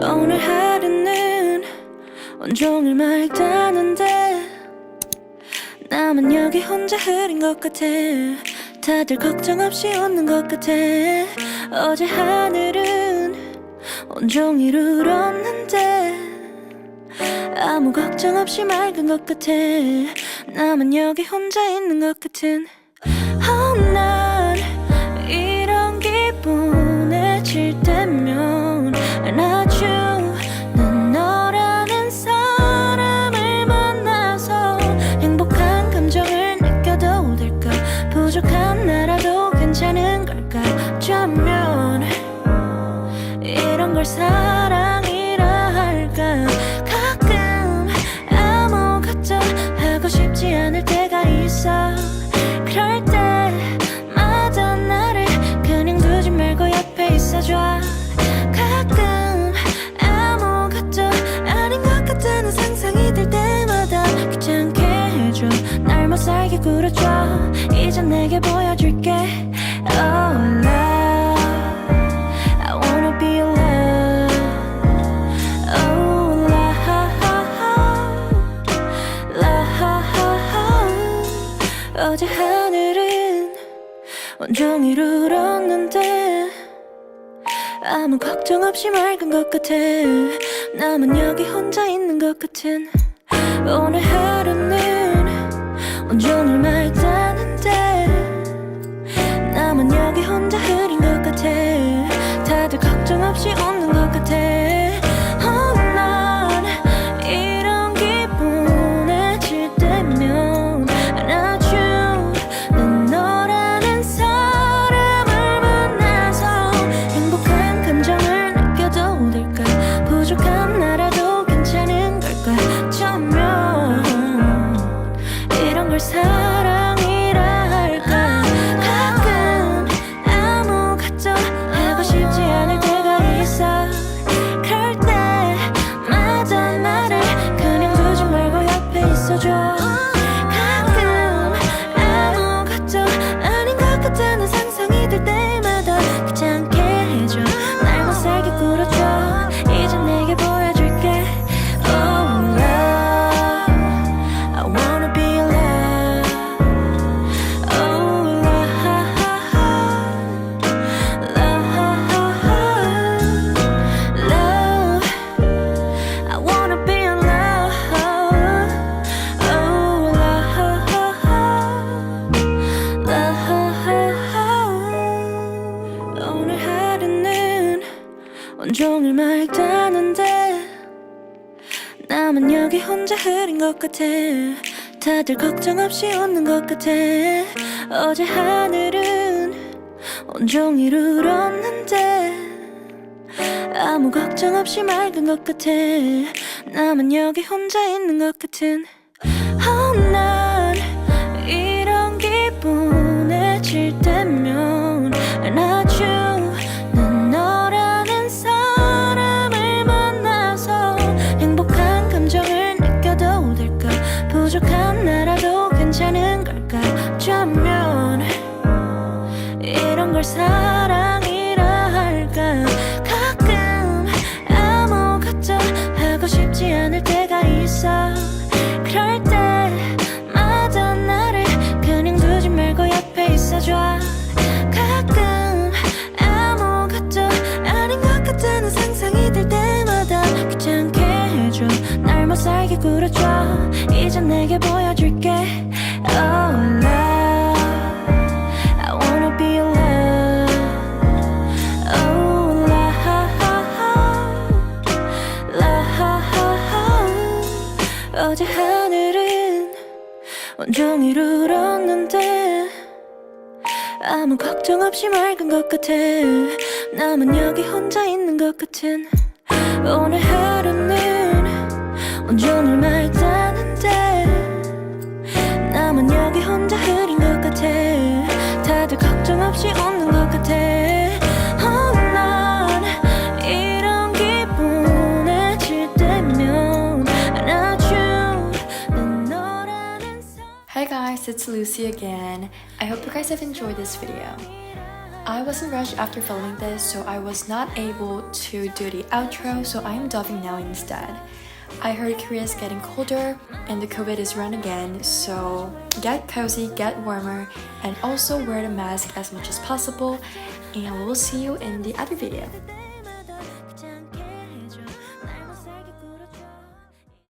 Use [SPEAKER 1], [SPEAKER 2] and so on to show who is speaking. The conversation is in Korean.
[SPEAKER 1] 오늘 하루는 온종일 맑다는데 나만 여기 혼자 흐린 것 같아. 다들 걱정 없이 웃는 것 같아. 어제 하늘은 온종일 울었는데 아무 걱정 없이 맑은 것 같아. 나만 여기 혼자 있는 것 같은 가끔 아무것도 아닌 것 같다는 상상이 들 때마다 귀찮게 해줘. 날 못 살게 굴어줘. 이제 내게 보여줄게. Oh love. I wanna be loved Oh love. Love. 어제 하늘은 온종일 울었는데 아무 걱정 없이 맑은 것 같아 나만 여기 혼자 있는 것 같은 오늘 하루는 온종일 맑다는데 나만 여기 혼자 흐린 것 같아 다들 걱정 없이 웃는 사랑 오늘 하루는 온종일 맑다는데 나만 여기 혼자 흐린 것 같아. 다들 걱정 없이 웃는 것 같아. 어제 하늘은 온종일 울었는데 아무 걱정 없이 맑은 것 같아. 나만 여기 혼자 있는 것 같은. Oh, 난 걸 사랑이라 할까? 가끔 아무것도 하고 싶지 않을 때가 있어. 그럴 때마다 나를 그냥 두지 말고 옆에 있어줘. 가끔 아무것도 아닌 것 같다는 상상이 들 때마다 귀찮게 해줘. 날 못 살게 굴어줘. 이제 내게 어제 하늘은 온종일 울었는데 아무 걱정 없이 맑은 것 같아. 나만 여기 혼자 있는 것 같은 오늘 하루는 온종일 맑다는데 나만 여기 혼자 흐린 것 같아. 다들 걱정 없이 웃는 것 같아
[SPEAKER 2] it's Lucy again. I hope you guys have enjoyed this video. I was in rush after filming this, so I was not able to do the outro, so I am dubbing now instead. I heard Korea is getting colder and the COVID is run again, so get cozy, get warmer, and also wear the mask as much as possible. And we will see you in the other video.